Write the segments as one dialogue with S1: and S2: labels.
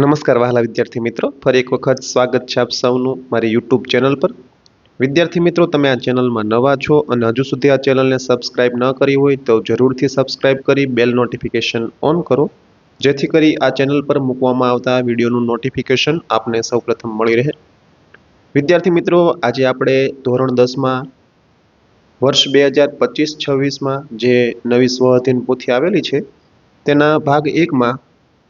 S1: નમસ્કાર વહાલા વિદ્યાર્થી મિત્રો. ફરી એક વખત સ્વાગત છે આપ સૌનું મારી યુટ્યુબ ચેનલ પર. વિદ્યાર્થી મિત્રો, તમે આ ચેનલમાં નવા છો અને હજુ સુધી આ ચેનલને સબસ્ક્રાઇબ ન કરી હોય તો જરૂરથી સબસ્ક્રાઇબ કરી બેલ નોટિફિકેશન ઓન કરો. જેથી કરી આ ચેનલ પર મૂકવામાં આવતા વિડીયોનું નોટિફિકેશન આપને સૌપ્રથમ મળી રહે. વિદ્યાર્થી મિત્રો, આજે આપણે ધોરણ દસમાં, વર્ષ બે હજાર પચીસ છવ્વીસમાં જે નવી સ્વ અધ્યયન પોથી આવેલી છે, તેના ભાગ એકમાં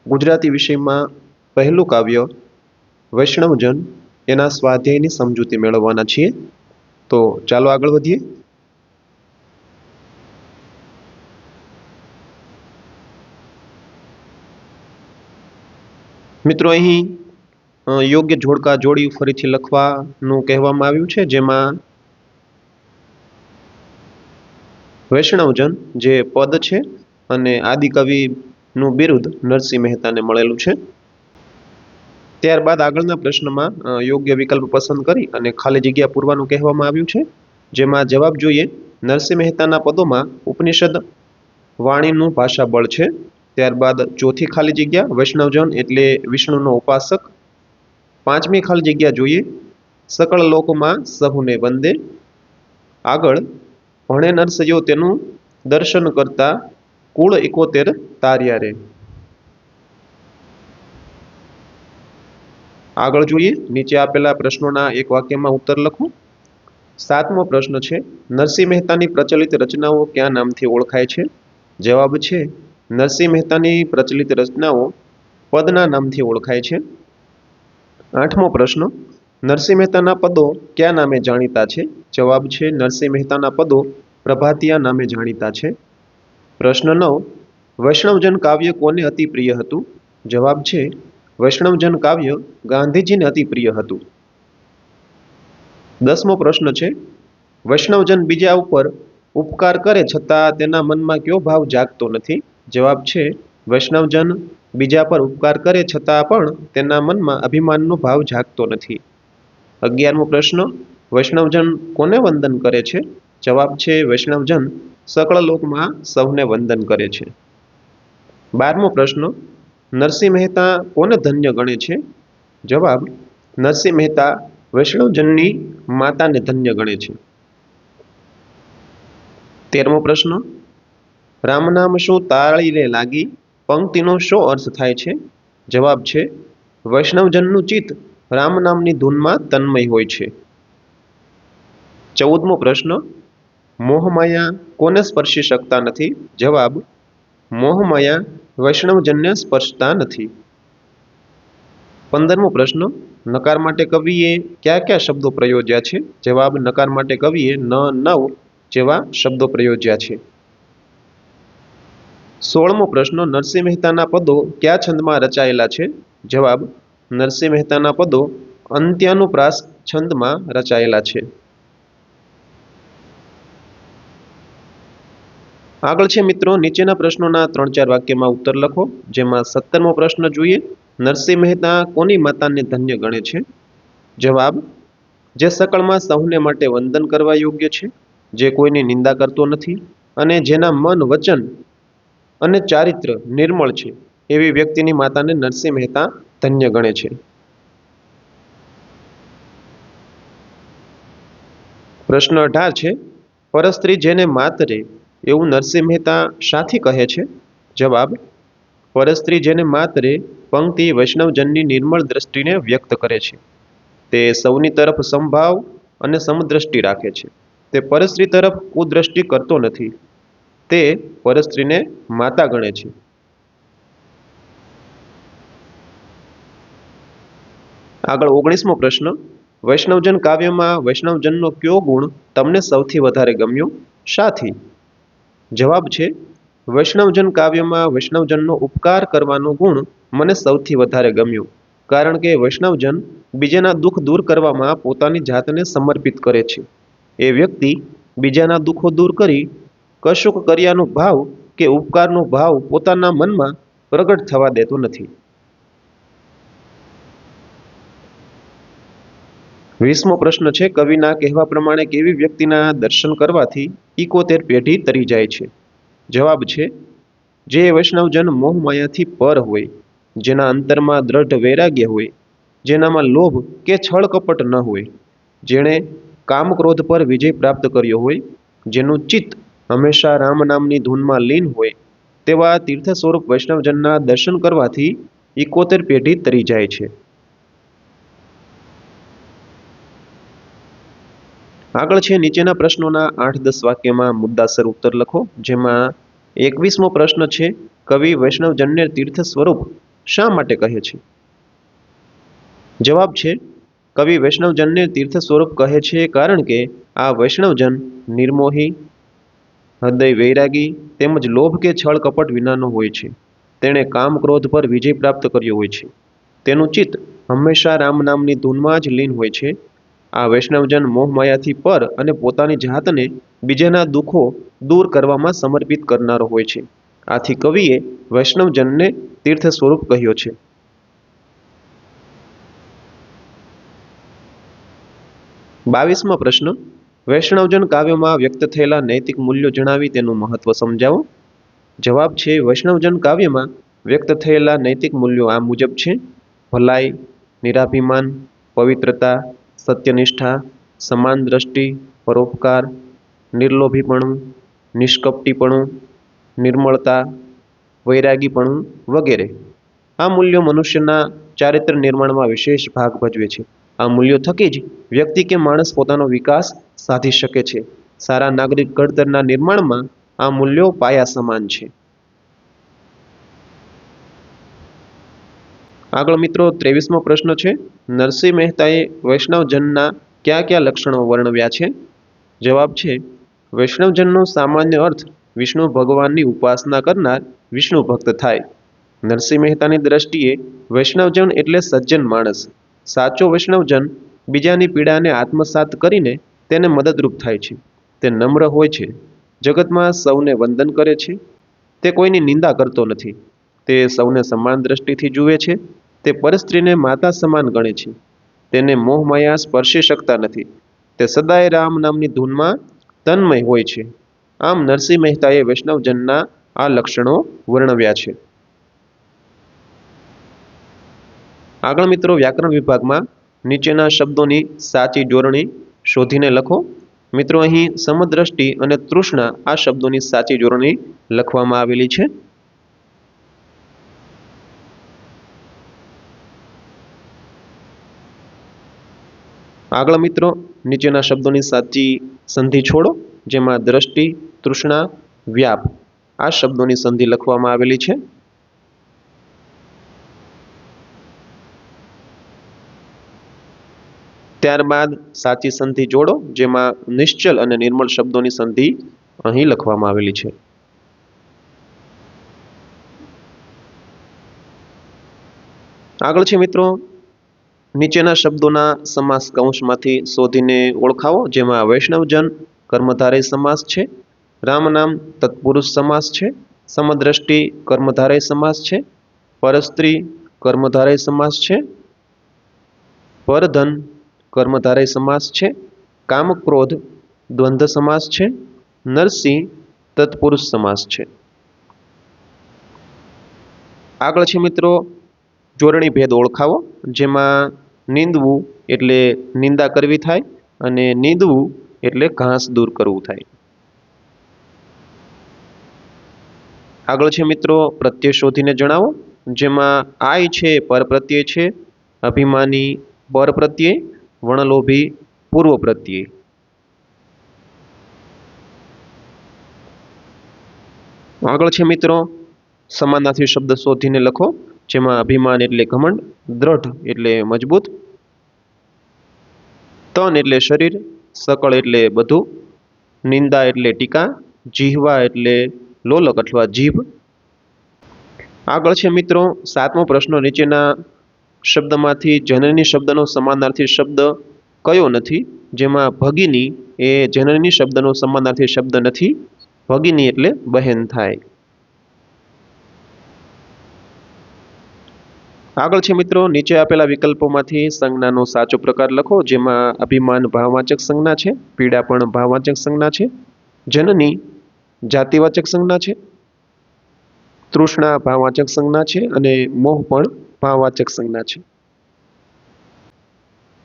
S1: ગુજરાતી વિષયમાં પહેલું કાવ્ય, વૈષ્ણવજન, એના સ્વાધ્યાયની સમજૂતી મેળવવાના છીએ. તો ચાલો આગળ વધીએ. મિત્રો અહીં યોગ્ય જોડકા જોડી ફરીથી લખવાનું કહેવામાં આવ્યું છે, જેમાં વૈષ્ણવજન જે પદ છે અને આદિકવિનું બિરુદ નરસિંહ મહેતાને મળેલું છે. ત્યારબાદ આગળના પ્રશ્નમાં યોગ્ય વિકલ્પ પસંદ કરી અને ખાલી જગ્યા પૂરવાનું કહેવામાં આવ્યું છે. જેમાં જવાબ જોઈએ, નરસિંહ મહેતાના પદોમાં ઉપનિષદ વાણીનું ભાષાબળ છે. ત્યારબાદ ચોથી ખાલી જગ્યા, વૈષ્ણવજન એટલે વિષ્ણુનો ઉપાસક. પાંચમી ખાલી જગ્યા જોઈએ, સકળ લોકમાં સહુને વંદે. આગળ ભણે નરસયો તેનું દર્શન કરતા કુળ એકોતેર તાર્યા રે. આગળ જોઈએ, નીચે આપેલા પ્રશ્નોના એક વાક્યમાં ઉત્તર લખો. સાતમો પ્રશ્ન છે, નરસિંહ મહેતાની પ્રચલિત રચનાઓ કયા નામથી ઓળખાય છે? જવાબ છે, નરસિંહ મહેતાની પ્રચલિત રચનાઓ પદના નામથી ઓળખાય છે. આઠમો પ્રશ્ન, નરસિંહ મહેતાના પદો કયા નામે જાણીતા છે? જવાબ છે, નરસિંહ મહેતાના પદો પ્રભાતિયા નામે જાણીતા છે. પ્રશ્ન નવ, વૈષ્ણવજન કાવ્ય કોને અતિ પ્રિય હતું? જવાબ છે વૈષ્ણવજન કાવ્ય ગાંધીજીને અતિ પ્રિય હતું. દસમો પ્રશ્ન છે, વૈષ્ણવજન બીજા ઉપર ઉપકાર કરે છતાં તેના મનમાં કયો ભાવ જાગતો નથી? જવાબ છે, વૈષ્ણવજન બીજા પર ઉપકાર કરે છતાં પણ તેના મનમાં અભિમાનનો ભાવ જાગતો નથી. અગિયારમો પ્રશ્ન, વૈષ્ણવજન કોને વંદન કરે છે? જવાબ છે, વૈષ્ણવજન સકળ લોકમાં સૌને વંદન કરે છે. બારમો પ્રશ્ન નરસિંહ મહેતા કોને ધન્ય ગણે છે? જવાબ, નરસિંહ મહેતા વૈષ્ણવજનની માતાને ધન્ય ગણે છે. તેરમો પ્રશ્ન રામનામ શું તાળીને લાગી પંક્તિનો શો અર્થ થાય છે? જવાબ છે, વૈષ્ણવજનનું ચિત્ત રામ નામની ધૂનમાં તન્મય હોય છે. ચૌદમો પ્રશ્ન, મોહમાયા કોને સ્પર્શી શકતા નથી? જવાબ મોહમાયા વૈષ્ણવજનને સ્પર્શતા નથી. પંદરમો પ્રશ્ન, નકાર માટે કવિએ કયા કયા શબ્દો પ્રયોજ્યા છે? જવાબ, નકાર માટે કવિએ ન, નવ જેવા શબ્દો પ્રયોજ્યા છે. સોળમો પ્રશ્ન, નરસિંહ મહેતાના પદો કયા છંદમાં રચાયેલા છે? જવાબ, નરસિંહ મહેતાના પદો અંત્યાનુપ્રાસ છંદમાં રચાયેલા છે. આગળ છે મિત્રો, નીચેના પ્રશ્નોના ત્રણ ચાર વાક્યમાં ઉત્તર લખો, જેમાં સત્તરમો પ્રશ્ન જોઈએ. નરસિંહ મહેતા કોની માતાને ધન્ય ગણે છે? જવાબ, જે સકળમાં સૌને માટે વંદન કરવા યોગ્ય છે, જે કોઈની નિંદા કરતો નથી, અને જેના મન વચન અને ચારિત્ર નિર્મળ છે, એવી વ્યક્તિની માતાને નરસિંહ મહેતા ધન્ય ગણે છે. પ્રશ્ન અઢાર છે, પરસ્ત્રી જેને માતરે એવું નરસિંહ મહેતા શાથી કહે છે? જવાબ, પરસ્ત્રી જેને માત્રે પંક્તિ વૈષ્ણવજનની નિર્મળ દ્રષ્ટિને વ્યક્ત કરે છે. તે સૌની તરફ સંભાવ અને સમદ્રષ્ટિ રાખે છે. તે પરસ્ત્રી તરફ કુદ્રષ્ટિ કરતો નથી. તે પરસ્ત્રીને માતા ગણે છે. આગળ ઓગણીસમો પ્રશ્ન, વૈષ્ણવજન કાવ્યમાં વૈષ્ણવજનનો કયો ગુણ તમને સૌથી વધારે ગમ્યો? શાથી. જવાબ છે, વૈષ્ણવજન કાવ્યમાં વૈષ્ણવજનનો ઉપકાર કરવાનો ગુણ મને સૌથી વધારે ગમ્યું, કારણ કે વૈષ્ણવજન બીજાના દુઃખ દૂર કરવામાં પોતાની જાતને સમર્પિત કરે છે. એ વ્યક્તિ બીજાના દુઃખો દૂર કરી કશુંક કર્યાનો ભાવ કે ઉપકારનો ભાવ પોતાના મનમાં પ્રગટ થવા દેતો નથી. વીસમો પ્રશ્ન છે, કવિના કહેવા પ્રમાણે કેવી વ્યક્તિના દર્શન કરવાથી ઇકોતેર પેઢી તરી જાય છે? જવાબ છે, જે વૈષ્ણવજન મોહમાયાથી પર હોય, જેના અંતરમાં દ્રઢ વૈરાગ્ય હોય, જેનામાં લોભ કે છળ કપટ ન હોય, જેણે કામક્રોધ પર વિજય પ્રાપ્ત કર્યો હોય, જેનું ચિત્ત હંમેશા રામ નામની ધૂનમાં લીન હોય, તેવા તીર્થ સ્વરૂપ વૈષ્ણવજનના દર્શન કરવાથી ઇકોતેર પેઢી તરી જાય છે. આગળ છે નીચેના પ્રશ્નોના આઠ દસ વાક્યમાં મુદ્દાસર ઉત્તર લખો, જેમાં એકવીસમો પ્રશ્ન છે, કવિ વૈષ્ણવજનને તીર્થ સ્વરૂપ શા માટે કહે છે? જવાબ છે, કવિ વૈષ્ણવજનને તીર્થ સ્વરૂપ કહે છે કારણ કે આ વૈષ્ણવજન નિર્મોહી, હૃદય વૈરાગી તેમજ લોભ કે છળ કપટ વિનાનો હોય છે. તેણે કામ ક્રોધ પર વિજય પ્રાપ્ત કર્યો હોય છે. તેનું ચિત્ત હંમેશા રામ નામની ધૂનમાં જ લીન હોય છે. આ વૈષ્ણવજન મોહમાયાથી પર અને પોતાની જાતને બીજાના દુઃખો દૂર કરવામાં સમર્પિત કરનારો હોય છે. આથી કવિએ વૈષ્ણવજનને તીર્થ સ્વરૂપ કહ્યો છે. બાવીસમો પ્રશ્ન. વૈષ્ણવજન કાવ્યમાં વ્યક્ત થયેલા નૈતિક મૂલ્યો જણાવી તેનું મહત્વ સમજાવો. જવાબ છે, વૈષ્ણવજન કાવ્યમાં વ્યક્ત થયેલા નૈતિક મૂલ્યો આ મુજબ છે. ભલાઈ, નિરાભિમાન, પવિત્રતા સત્યનિષ્ઠા, સમાન દ્રષ્ટિ, પરોપકાર, નિર્લોભીપણું, નિષ્કપટીપણું, નિર્મળતા, વૈરાગીપણું વગેરે. આ મૂલ્યો મનુષ્યના ચારિત્ર નિર્માણમાં વિશેષ ભાગ ભજવે છે. આ મૂલ્યો થકી જ વ્યક્તિ કે માણસ પોતાનો વિકાસ સાધી શકે છે. સારા નાગરિક ઘડતરના નિર્માણમાં આ મૂલ્યો પાયા સમાન છે. આગળ મિત્રો ત્રેવીસમો પ્રશ્ન છે, નરસિંહ મહેતાએ વૈષ્ણવજનના કયા કયા લક્ષણો વર્ણવ્યા છે? જવાબ છે, વૈષ્ણવજનનો સામાન્ય અર્થ વિષ્ણુ ભગવાનની ઉપાસના કરનાર વિષ્ણુ ભક્ત થાય. નરસિંહ મહેતાની દ્રષ્ટિએ વૈષ્ણવજન એટલે સજ્જન માણસ. સાચો વૈષ્ણવજન બીજાની પીડાને આત્મસાત કરીને તેને મદદરૂપ થાય છે. તે નમ્ર હોય છે, જગતમાં સૌને વંદન કરે છે. તે કોઈની નિંદા કરતો નથી. તે સૌને સમાન દ્રષ્ટિથી જુએ છે તે પરસ્ત્રીને માતા સમાન ગણે છે. તેને મોહમાયા સ્પર્શી શકતા નથી. તે સદાય રામ નામની ધૂનમાં તન્મય હોય છે. આમ નરસિંહ મહેતાએ વૈષ્ણવજનના આ લક્ષણો વર્ણવ્યા છે. આગળ મિત્રો વ્યાકરણ વિભાગમાં નીચેના શબ્દોની સાચી જોડણી શોધીને લખો. મિત્રો અહીં સમદ્રષ્ટિ અને તૃષ્ણા આ શબ્દોની સાચી જોડણી લખવામાં આવેલી છે. આગળ મિત્રો, નીચેના શબ્દોની સાચી સંધિ છોડો, જેમાં દ્રષ્ટિ, તૃષ્ણા, વ્યાપ, આ શબ્દોની સંધિ લખવામાં આવેલી છે. ત્યારબાદ સાચી સંધિ જોડો, જેમાં નિશ્ચલ અને નિર્મળ શબ્દોની સંધિ અહીં લખવામાં આવેલી છે. આગળ છે મિત્રો નીચેના શબ્દોના સમાસ કૌંસમાંથી શોધીને ઓળખાવો, જેમાં વૈષ્ણવજન કર્મધારય સમાસ છે, રામ નામ તત્પુરુષ સમાસ છે, સમદ્રષ્ટિ કર્મધારય સમાસ છે, પરસ્ત્રી કર્મધારય સમાસ છે, પરધન કર્મધારય સમાસ છે, કામક્રોધ દ્વંદ્વ સમાસ છે, નરસિંહ તત્પુરુષ સમાસ છે. આગળ છે મિત્રો, જોડણી ભેદ ઓળખાવો, જેમાં નિંદવું એટલે નિંદા કરવી થાય અને નીંદવું એટલે ઘાસ દૂર કરવું થાય. આગળ છે મિત્રો, પ્રત્યય શોધીને જણાવો, જેમાં આય છે, પર પ્રત્યય છે, અભિમાની પર પ્રત્યય વણલોભી પૂર્વ પ્રત્યય. આગળ છે મિત્રો, સમાનાર્થી શબ્દ શોધીને લખો. જેમાં અભિમાન એટલે ઘમંડ, દ્રઢ એટલે મજબૂત, તન એટલે શરીર, સકળ એટલે બધું, નિંદા એટલે ટીકા, જીહવા એટલે લોલક અથવા જીભ. આગળ છે મિત્રો, સાતમો પ્રશ્ન નીચેના શબ્દમાંથી જનની શબ્દનો સમાનાર્થી શબ્દ કયો નથી? જેમાં ભગિની એ જનની શબ્દનો સમાનાર્થી શબ્દ નથી. ભગિની એટલે બહેન થાય. આગળ છે મિત્રો, નીચે આપેલા વિકલ્પોમાંથી સંજ્ઞાનો સાચો પ્રકાર લખો, જેમાં અભિમાન ભાવવાચક સંજ્ઞા છે, પીડા પણ ભાવવાચક સંજ્ઞા છે, જનની જાતિવાચક સંજ્ઞા છે, તૃષ્ણા ભાવવાચક સંજ્ઞા છે અને મોહ પણ ભાવવાચક સંજ્ઞા છે.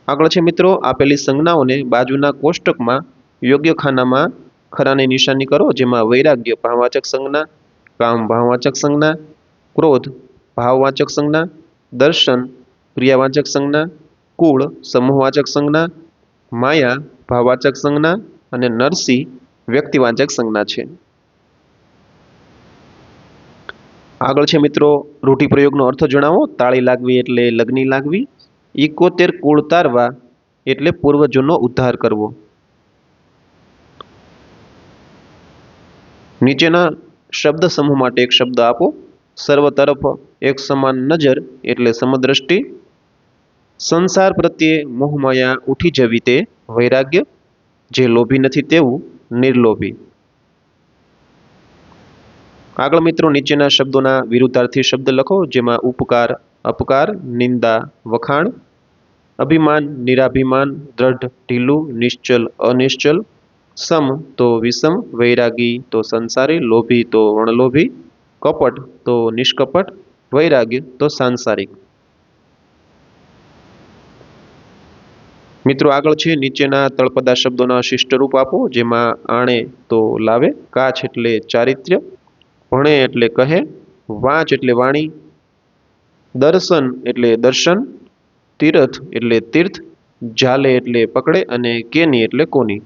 S1: આગળ છે મિત્રો, આપેલી સંજ્ઞાઓને બાજુના કોષ્ટકમાં યોગ્ય ખાનામાં ખરાની નિશાની કરો, જેમાં વૈરાગ્ય ભાવવાચક સંજ્ઞા, કામ ભાવવાચક સંજ્ઞા, ક્રોધ ભાવવાચક સંજ્ઞા દર્શન ક્રિયાવાચક સંજ્ઞા, કુળ, સમૂહવાચક સંજ્ઞા, માયા ભાવવાચક સંજ્ઞા અને નરસી વ્યક્તિવાચક સંજ્ઞા છે. આગળ છે મિત્રો રૂઢિપ્રયોગનો અર્થ જણાવો. તાળી લાગવી એટલે લગ્ની લાગવી. ઇકોતેર કુળ તારવા એટલે પૂર્વજોનો ઉદ્ધાર કરવો. નીચેના શબ્દ સમૂહ માટે એક શબ્દ આપો. સર્વ તરફ એક સમાન નજર એટલે સમદ્રષ્ટિ, સંસાર પ્રત્યે મોહમાયા ઉઠી જવી તે વૈરાગ્ય, જે લોભી નથી તેવું નિર્લોભી. આગળ મિત્રો નીચેના શબ્દોના વિરુદ્ધાર્થી શબ્દ લખો, જેમાં ઉપકાર, અપકાર, નિંદા, વખાણ, અભિમાન, નિરાભિમાન, દ્રઢ, ઢીલું, નિશ્ચલ, અનિશ્ચલ, સમ તો વિષમ, વૈરાગી તો સંસારી, લોભી તો વણલોભી, કપટ તો નિષ્કપટ વૈરાગ્ય તો સાંસારિક. મિત્રો, આગળ છે નીચેના તળપદા શબ્દોના શિષ્ટ રૂપ આપો, જેમાં આણે તો લાવે, કાચ એટલે ચારિત્ર્ય, ભણે એટલે કહે, વાંચ એટલે વાણી, દર્શન એટલે દર્શન, તીર્થ એટલે તીર્થ જાલે એટલે પકડે અને કેની એટલે કોની.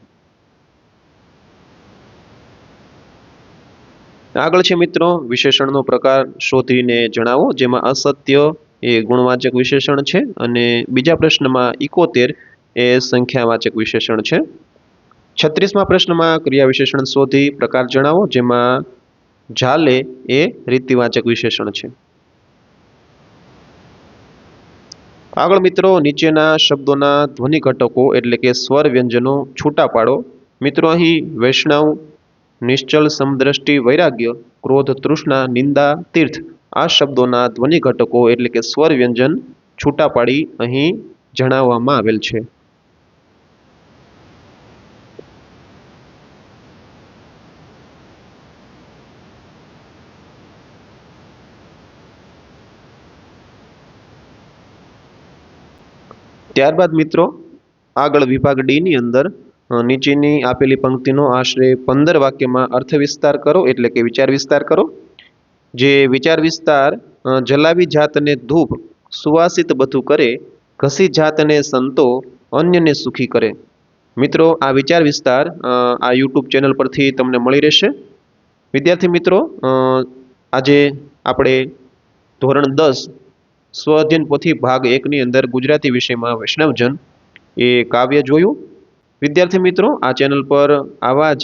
S1: આગળ છે મિત્રો, વિશેષણનો પ્રકાર શોધીને જણાવો, જેમાં અસત્ય એ ગુણવાચક વિશેષણ છે અને બીજા પ્રશ્નમાં ઇકોતેર એ સંખ્યાવાચક વિશેષણ છે. છત્રીસમાં પ્રશ્નમાં ક્રિયા વિશેષણ શોધી પ્રકાર જણાવો, જેમાં ઝાલે એ રીતિવાચક વિશેષણ છે. આગળ મિત્રો, નીચેના શબ્દોના ધ્વનિ ઘટકો એટલે કે સ્વર વ્યંજનો છૂટા પાડો મિત્રો, અહીં વૈષ્ણવ નિશ્ચલ સમદ્રષ્ટિ વૈરાગ્ય, ક્રોધ, તૃષ્ણા, નિંદા, તીર્થ આ શબ્દોના ધ્વનિ ઘટકો એટલે કે સ્વર વ્યંજન છૂટા પાડી અહીં જણાવવામાં આવેલ છે. ત્યારબાદ મિત્રો આગળ વિભાગ ડી ની અંદર નીચેની આપેલી પંક્તિનો આશરે પંદર વાક્યમાં અર્થ વિસ્તાર કરો, એટલે કે વિચાર વિસ્તાર કરો. જે વિચાર વિસ્તાર જલાવી જાતને ધૂપ, સુવાસિત બધું કરે, ઘસી જાતને સંતો, અન્યને સુખી કરે. મિત્રો, આ વિચાર વિસ્તાર આ યુટ્યુબ ચેનલ પરથી તમને મળી રહેશે. વિદ્યાર્થી મિત્રો આજે આપણે ધોરણ દસ, સ્વ અધ્યયન પોથી ભાગ એકની અંદર ગુજરાતી વિષયમાં વૈષ્ણવજન એ કાવ્ય જોયું. વિદ્યાર્થી મિત્રો, આ ચેનલ પર આવા જ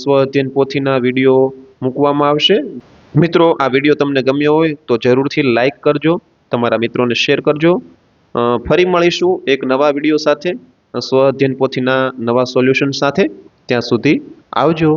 S1: સ્વ અધ્યયન પોથીના વીડિયો મૂકવામાં આવશે. મિત્રો, આ વીડિયો તમને ગમ્યો હોય તો જરૂરથી લાઇક કરજો, તમારા મિત્રોને શેર કરજો. ફરી મળીશું એક નવા વીડિયો સાથે, સ્વ અધ્યયન પોથીના નવા સોલ્યુશન સાથે. ત્યાં સુધી આવજો.